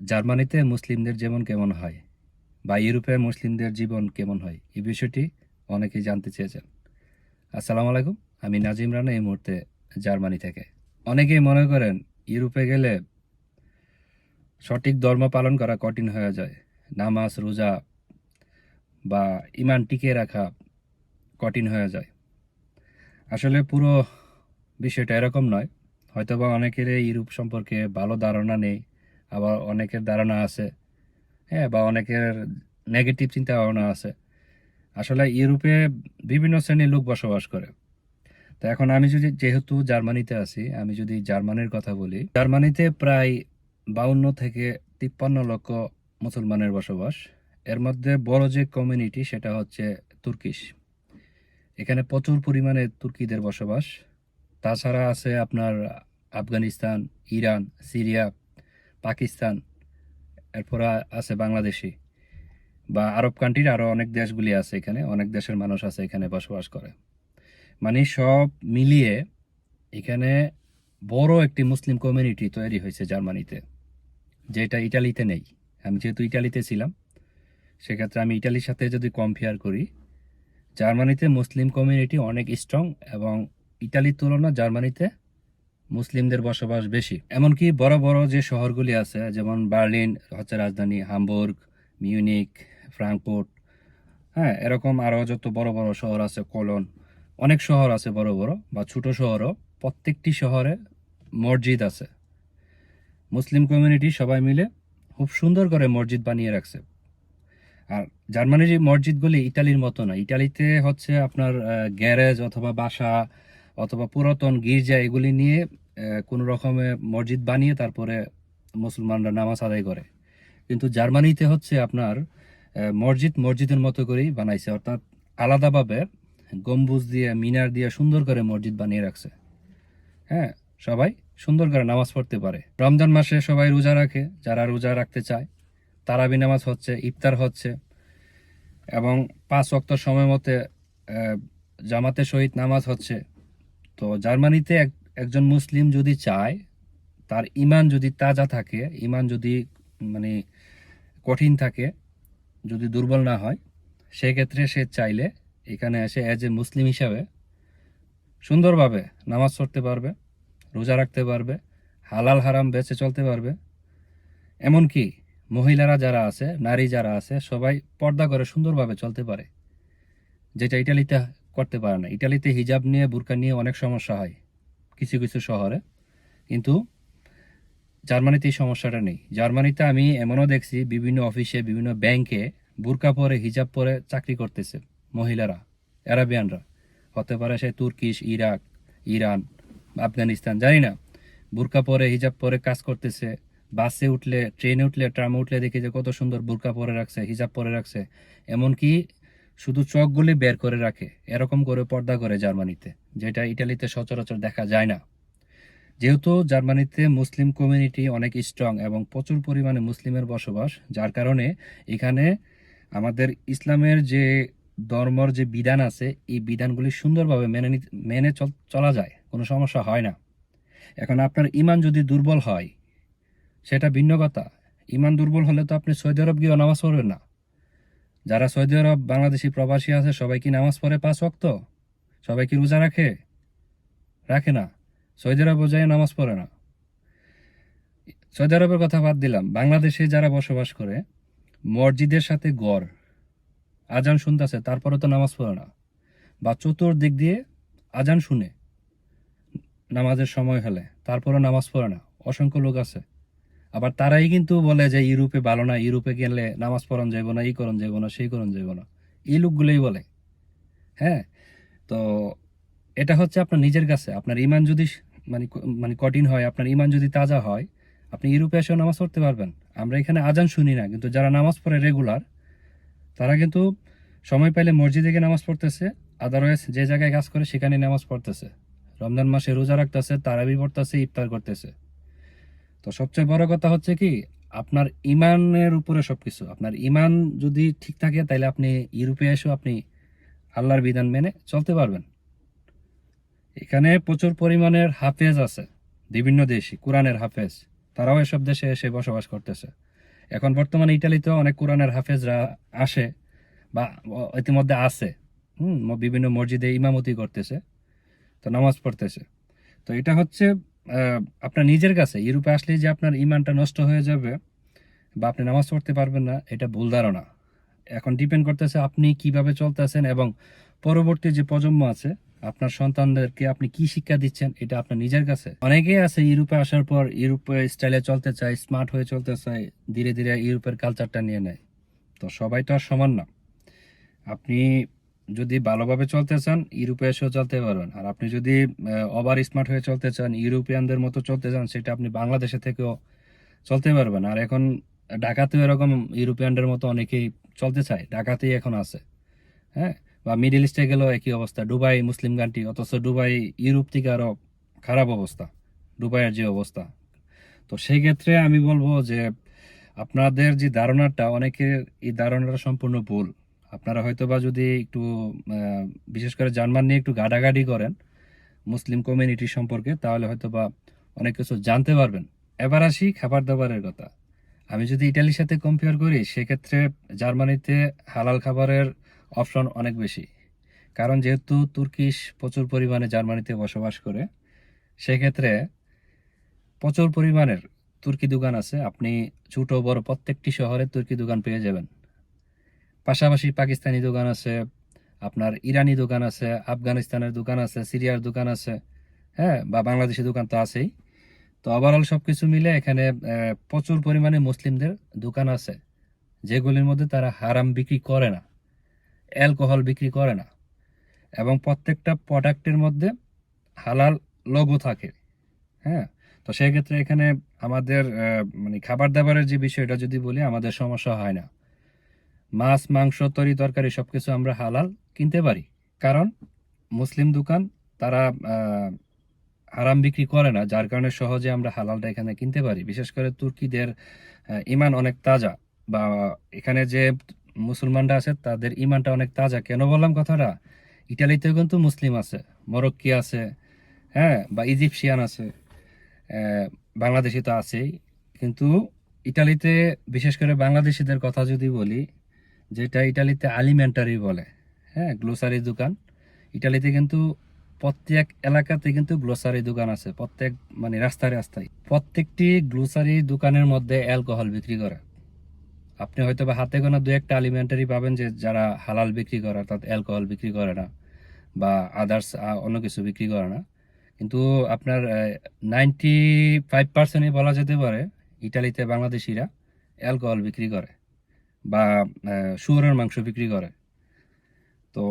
জার্মানিতে মুসলিমদের যেমন কেমন হয় বা ইউরোপে মুসলিমদের জীবন কেমন হয়, এই বিষয়টি অনেকেই জানতে চেয়েছেন। আসসালামু আলাইকুম, আমি নাজিম রানা এই মুহূর্তে জার্মানি থেকে। অনেকেই মনে করেন ইউরোপে গেলে সঠিক ধর্ম পালন করা কঠিন হয়ে যায়, নামাজ, রোজা বা ইমান টিকে রাখা কঠিন হয়ে যায়। আসলে পুরো বিষয়টা এরকম নয়, হয়তোবা অনেকের ইউরোপ সম্পর্কে ভালো ধারণা নেই আবার অনেকের ধারণা আছে। হ্যাঁ বা অনেকের নেগেটিভ চিন্তা ভাবনা আছে। আসলে ইউরোপে বিভিন্ন শ্রেণির লোক বসবাস করে। তো এখন আমি যদি যেহেতু জার্মানিতে আছি, আমি যদি জার্মানির কথা বলি, জার্মানিতে প্রায় বাউন্ন থেকে তিপ্পান্ন লক্ষ মুসলমানের বসবাস। এর মধ্যে বড় যে কমিউনিটি সেটা হচ্ছে তুর্কিশ। এখানে প্রচুর পরিমাণে তুর্কিদের বসবাস। তাছাড়া আছে আপনার আফগানিস্তান, ইরান, সিরিয়া পাকিস্তান, এরপর আছে বাংলাদেশি বা আরব কান্ট্রির আরও অনেক দেশগুলি আছে এখানে, অনেক দেশের মানুষ আছে এখানে বসবাস করে। মানে সব মিলিয়ে এখানে বড় একটি মুসলিম কমিউনিটি তৈরি হয়েছে জার্মানিতে, যেটা ইটালিতে নেই। আমি যেহেতু ইটালিতে ছিলাম, সেক্ষেত্রে আমি ইটালির সাথে যদি কম্পেয়ার করি, জার্মানিতে মুসলিম কমিউনিটি অনেক স্ট্রং এবং ইটালির তুলনা জার্মানিতে মুসলিমদের বসবাস বেশি। এমনকি বড় বড় যে শহরগুলি আছে, যেমন বার্লিন, হচ্ছে রাজধানী হামবুর্গ, মিউনিক, ফ্রাঙ্কফুর্ট হ্যাঁ এরকম আরও যত বড় বড় শহর আছে, কলন, অনেক শহর আছে বড় বড় বা ছোট শহরও প্রত্যেকটি শহরে মসজিদ আছে। মুসলিম কমিউনিটি সবাই মিলে খুব সুন্দর করে মসজিদ বানিয়ে রাখছে। আর জার্মানির এই মসজিদগুলি ইটালির মতো না। ইটালিতে হচ্ছে আপনার গ্যারেজ অথবা বাসা অথবা পুরাতন গির্জা এগুলি নিয়ে কোনো রকমে মসজিদ বানিয়ে তারপরে মুসলমানরা নামাজ আদায় করে। কিন্তু জার্মানিতে হচ্ছে আপনার মসজিদ মসজিদের মতো করেই বানাইছে। অর্থাৎ আলাদাভাবে গম্বুজ দিয়ে, মিনার দিয়ে সুন্দর করে মসজিদ বানিয়ে রাখছে। হ্যাঁ সবাই সুন্দর করে নামাজ পড়তে পারে। রমজান মাসে সবাই রোজা রাখে। যারা রোজা রাখতে চায়, তারাবি নামাজ হচ্ছে, ইফতার হচ্ছে। এবং পাঁচ ওয়াক্ত সময় মতে জামাতে সহিত নামাজ হচ্ছে। তো জার্মানিতে এক- একজন মুসলিম যদি চায়, তার ইমান যদি তাজা থাকে ইমান যদি মানে কঠিন থাকে, যদি দুর্বল না হয়, সেক্ষেত্রে সে চাইলে এখানে এসে অ্যাজ এ মুসলিম হিসাবে সুন্দরভাবে নামাজ পড়তে পারবে, রোজা রাখতে পারবে, হালাল হারাম বেঁচে চলতে পারবে। এমনকি মহিলারা যারা আছে, নারী যারা আছে, সবাই পর্দা করে সুন্দরভাবে চলতে পারে। যেটা ইটালিতে করতে পারে না। ইটালিতে হিজাব নিয়ে, বুরকা নিয়ে অনেক সমস্যা হয়। কিছু কিছু শহরে। কিন্তু জার্মানিতে এই সমস্যাটা নেই। জার্মানিতে আমি এমনও দেখছি, বিভিন্ন অফিসে, বিভিন্ন ব্যাংকে বুরকা পরে, হিজাব পরে চাকরি করতেছে মহিলারা, অ্যারাবিয়ানরা। হতে পারে সে তুর্কিশ, ইরাক, ইরান, আফগানিস্তান, জানি না। বুরকা পরে, হিজাব পরে কাজ করতেছে, বাসে উঠলে, ট্রেনে উঠলে, ট্রামে উঠলে দেখি যে কত সুন্দর বুরকা পরে রাখছে, হিজাব পরে রাখছে। এমনকি শুধু চোখগুলি বের করে রাখে, এরকম করে পর্দা করে জার্মানিতে, যেটা ইটালিতে সচরাচর দেখা যায় না। যেহেতু জার্মানিতে মুসলিম কমিউনিটি অনেক স্ট্রং এবং প্রচুর পরিমাণে মুসলিমের বসবাস, যার কারণে এখানে আমাদের ইসলামের যে ধর্মর যে বিধান আছে, এই বিধানগুলি সুন্দরভাবে মেনে মেনে চল- চলা যায়, কোনো সমস্যা হয় না। এখন আপনার ইমান যদি দুর্বল হয়, সেটা ভিন্ন কথা। ইমান দুর্বল হলে তো আপনি সৌদি আরব গিয়ে নামাজ পড়বেন না। যারা সৌদি আরব বাংলাদেশি প্রবাসী আছে, সবাই কি নামাজ পড়ে পাঁচ ওয়াক্ত? সবাই কি রোজা রাখে? রাখে না। সৌদি আরব যায় নামাজ পড়ে না। সৌদি আরবের কথা বাদ দিলাম। বাংলাদেশে যারা বসবাস করে, মসজিদের সাথে গড়, আজান শুনতেছে তারপরে তো নামাজ পড়ে না। বা চতুর্দিক দিয়ে আজান শুনে, নামাজের সময় হলে তারপরে নামাজ পড়ে না। অসংখ্য লোক আছে। আবার তারাই কিন্তু বলে যে, ইউরোপে ভালো না, ইউরোপে গেলে নামাজ পড়ন যাইব না এই করন যাইব না, সেই করন যাইব না। এই লোকগুলোই বলে। হ্যাঁ? তো এটা হচ্ছে আপনার নিজের কাছে। আপনার ইমান যদি মানে মানে কঠিন হয়, আপনার ইমান যদি তাজা হয়, আপনি ইউরোপে এসেও নামাজ পড়তে পারবেন। আমরা এখানে আজান শুনি না, কিন্তু যারা নামাজ পড়ে রেগুলার, তারা কিন্তু সময় পাইলে মসজিদে গিয়ে নামাজ পড়তেছে। আদারওয়াইজ যে জায়গায় কাজ করে সেখানে নামাজ পড়তেছে। রমজান মাসে রোজা রাখতেছে, তারাবি পড়তেছে, ইফতার করতেছে। তো সবচেয়ে বড় কথা হচ্ছে কি, আপনার ইমানের উপরে সবকিছু। আপনার ইমান যদি ঠিক থাকে তাহলে আপনি ইউরোপে এসেও আপনি আল্লাহর বিধান মেনে চলতে পারবেন। এখানে প্রচুর পরিমাণের হাফেজ আছে, বিভিন্ন দেশি কোরআনের হাফেজ। তারাও এসব দেশে এসে বসবাস করতেছে। এখন বর্তমানে ইটালিতেও অনেক কোরআনের হাফেজরা আসে, বা ইতিমধ্যে আছে। হুম, বিভিন্ন মসজিদে ইমামতি করতেছে, তো নামাজ পড়তেছে। তো এটা হচ্ছে আপনার নিজের কাছে ইউরোপে আসলে যে আপনার ইমানটা নষ্ট হয়ে যাবে বা আপনি নামাজ পড়তে পারবেন না, এটা ভুল ধারণা। এখন ডিপেন্ড করতেছে আপনি কীভাবে চলতেছেন এবং পরবর্তী যে প্রজন্ম আছে, আপনার সন্তানদেরকে আপনি কি শিক্ষা দিচ্ছেন, এটা আপনার নিজের কাছে। অনেকেই আছে ইউরোপে আসার পর ইউরোপের স্টাইলে চলতে চায় স্মার্ট হয়ে চলতে চায়, ধীরে ধীরে ইউরোপের কালচারটা নিয়ে নেয়। তো সবাই তো আর সমান না। আপনি যদি ভালোভাবে চলতে চান ইউরোপে এসেও চলতে পারবেন। আর আপনি যদি ওভার স্মার্ট হয়ে চলতে চান, ইউরোপিয়ানদের মতো চলতে চান, সেটা আপনি বাংলাদেশে থেকেও চলতে পারবেন। আর এখন ঢাকাতেও এরকম ইউরোপিয়ানদের মতো অনেকেই চলতে চায়। ঢাকাতেই এখন আছে। হ্যাঁ? বা মিডিল ইস্টে গেলেও একই অবস্থা। দুবাই মুসলিম কান্ট্রি, অথচ দুবাই ইউরোপ থেকে আরও খারাপ অবস্থা। দুবাইয়ের যে অবস্থা। তো সেই ক্ষেত্রে আমি বলব যে, আপনাদের যে ধারণাটা, অনেকের এই ধারণাটা সম্পূর্ণ ভুল। আপনারা হয়তো বা যদি একটু বিশেষ করে জার্মান নিয়ে একটু গাডাগাডি করেন, মুসলিম কমিউনিটি সম্পর্কে, তাহলে হয়তো বা অনেক কিছু জানতে পারবেন। এবার আসি খাবার দাবারের কথা। আমি যদি ইটালির সাথে কম্পেয়ার করি, সেক্ষেত্রে জার্মানিতে হালাল খাবারের অপশন অনেক বেশি। কারণ যেহেতু তুর্কিশ প্রচুর পরিমাণে জার্মানিতে বসবাস করে, সেক্ষেত্রে প্রচুর পরিমাণের তুর্কি দোকান আছে। আপনি ছোটো বড় প্রত্যেকটি শহরে তুর্কি দোকান পেয়ে যাবেন। পাশাপাশি পাকিস্তানি দোকান আছে, আপনার ইরানি দোকান আছে, আফগানিস্তানের দোকান আছে, সিরিয়ার দোকান আছে হ্যাঁ বা বাংলাদেশি দোকান তো আছেই। তো ওভারঅল সব কিছু মিলে এখানে প্রচুর পরিমাণে মুসলিমদের দোকান আছে, যেগুলির মধ্যে তারা হারাম বিক্রি করে না, অ্যালকোহল বিক্রি করে না, এবং প্রত্যেকটা প্রোডাক্টের মধ্যে হালাল লোগো থাকে হ্যাঁ। তো সেক্ষেত্রে এখানে আমাদের মানে খাবার দাবারের যে বিষয়টা যদি বলি, আমাদের সমস্যা হয় না। মাছ, মাংস, তরি, তরকারি সব কিছু আমরা হালাল কিনতে পারি। কারণ মুসলিম দোকান তারা হারাম বিক্রি করে না, যার কারণে সহজে আমরা হালালটা এখানে কিনতে পারি। বিশেষ করে তুর্কিদের ইমান অনেক তাজা বা এখানে যে মুসলমানরা আছে তাদের ইমানটা অনেক তাজা। কেন বললাম কথাটা? ইটালিতেও কিন্তু মুসলিম আছে, মরক্কি আছে হ্যাঁ বা ইজিপশিয়ান আছে বাংলাদেশি তো আছেই। কিন্তু ইটালিতে, বিশেষ করে বাংলাদেশিদের কথা যদি বলি যেটা ইটালিতে আলিমেন্টারি বলে হ্যাঁ গ্লোসারি দোকান। ইটালিতে কিন্তু প্রত্যেক এলাকাতে কিন্তু গ্লোসারি দোকান আছে, প্রত্যেক মানে রাস্তায় রাস্তায়। প্রত্যেকটি গ্লোসারি দোকানের মধ্যে অ্যালকোহল বিক্রি করে। আপনি হয়তো বা হাতে গোনা দু একটা আলিমেন্টারি পাবেন যে যারা হালাল বিক্রি করে, অর্থাৎ অ্যালকোহল বিক্রি করে না, বা আদার্স অন্য কিছু বিক্রি করে না। কিন্তু আপনার নাইনটি ফাইভ পার্সেন্টই বলা যেতে পারে, ইটালিতে বাংলাদেশিরা অ্যালকোহল বিক্রি করে। বা শুয়োরের মাংস বিক্রি করে। তো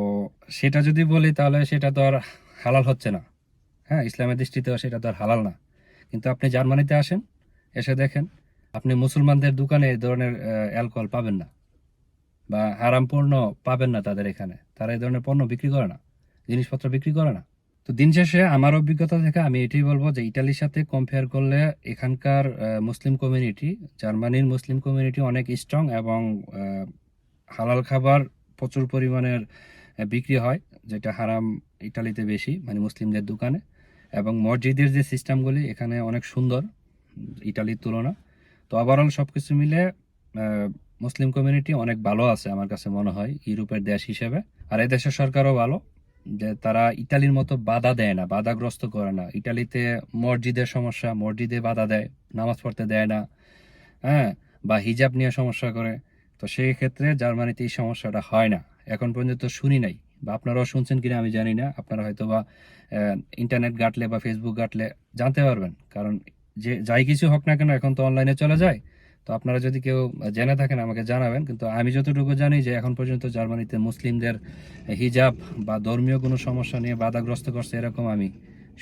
সেটা যদি বলি তাহলে সেটা তো আর হালাল হচ্ছে না। হ্যাঁ ইসলামের দৃষ্টিতেও সেটা তো আর হালাল না। কিন্তু আপনি জার্মানিতে আসেন, এসে দেখেন আপনি মুসলমানদের দোকানে এই ধরনের অ্যালকোহল পাবেন না বা হারাম পণ্য পাবেন না তাদের এখানে। তারা এই ধরনের পণ্য বিক্রি করে না, জিনিসপত্র বিক্রি করে না। তো দিন শেষে আমার অভিজ্ঞতা থেকে আমি এটাই বলব যে ইটালির সাথে কম্পেয়ার করলে এখানকার মুসলিম কমিউনিটি জার্মানির মুসলিম কমিউনিটি অনেক স্ট্রং এবং হালাল খাবার প্রচুর পরিমাণের বিক্রি হয়, যেটা হারাম ইটালিতে বেশি মানে মুসলিমদের দোকানে। এবং মসজিদের যে সিস্টেমগুলি এখানে অনেক সুন্দর ইটালির তুলনা। তো ওভারঅল সব কিছু মিলে মুসলিম কমিউনিটি অনেক ভালো আছে আমার কাছে মনে হয়, ইউরোপের দেশ হিসেবে। আর এই দেশের সরকারও ভালো। যে তারা ইটালির মতো বাধা দেয় না, বাধাগ্রস্ত করে না। ইটালিতে মসজিদের সমস্যা, মসজিদে বাধা দেয়, নামাজ পড়তে দেয় না হ্যাঁ বা হিজাব নিয়ে সমস্যা করে। তো সেই ক্ষেত্রে জার্মানিতে এই সমস্যাটা হয় না। এখন পর্যন্ত শুনি নাই, বা আপনারাও শুনছেন কিনা আমি জানি না। আপনারা হয়তো বা ইন্টারনেট ঘাটলে বা ফেসবুক ঘাটলে জানতে পারবেন। কারণ যে যাই কিছু হোক না কেন, এখন তো অনলাইনে চলে যায়। তো আপনারা যদি কেউ জেনে থাকেন, আমাকে জানাবেন। কিন্তু আমি যতটুকু জানি যে এখন পর্যন্ত জার্মানিতে মুসলিমদের হিজাব বা ধর্মীয় কোনো সমস্যা নিয়ে বাধাগ্রস্ত করছে এরকম আমি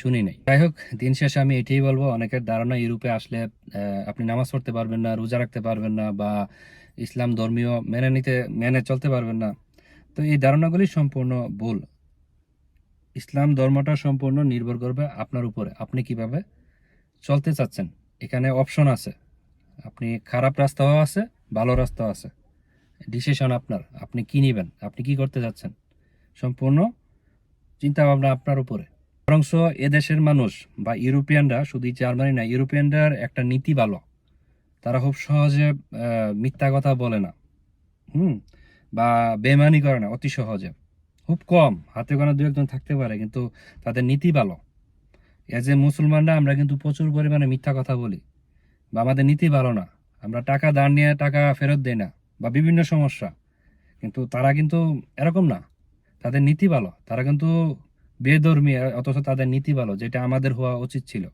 শুনি নাই। যাই হোক, দিন শেষে আমি এটাই বলব, অনেকের ধারণা ইউরোপে আসলে আপনি নামাজ পড়তে পারবেন না, রোজা রাখতে পারবেন না বা ইসলাম ধর্মীয় মেনে নিতে, মেনে চলতে পারবেন না। তো এই ধারণাগুলি সম্পূর্ণ ভুল। ইসলাম ধর্মটা সম্পূর্ণ নির্ভর করবে আপনার উপরে। আপনি কীভাবে চলতে চাচ্ছেন? এখানে অপশন আছে। আপনি খারাপ রাস্তাও আছে, ভালো রাস্তাও আছে। ডিসিশন আপনার, আপনি কি নেবেন, আপনি কি করতে যাচ্ছেন? সম্পূর্ণ চিন্তা ভাবনা আপনার উপরে। বরংস এদেশের মানুষ বা ইউরোপিয়ানরা, শুধু জার্মানি না, ইউরোপিয়ানদের একটা নীতি ভালো। তারা খুব সহজে মিথ্যা কথা বলে না। হুম? বা বেমানি করে না, অতি সহজে। খুব কম, হাতে গোনা দু একজন থাকতে পারে, কিন্তু তাদের নীতি ভালো। এজ এ মুসলমানরা আমরা কিন্তু প্রচুর পরিমাণে মিথ্যা কথা বলি। বা আমাদের নীতি ভালো না। আমরা টাকা দাঁড় নিয়ে টাকা ফেরত দেই না বা বিভিন্ন সমস্যা। কিন্তু তারা কিন্তু এরকম না। তাদের নীতি ভালো। তারা কিন্তু বেধর্মী, অথচ তাদের নীতি ভালো, যেটা আমাদের হওয়া উচিত ছিল।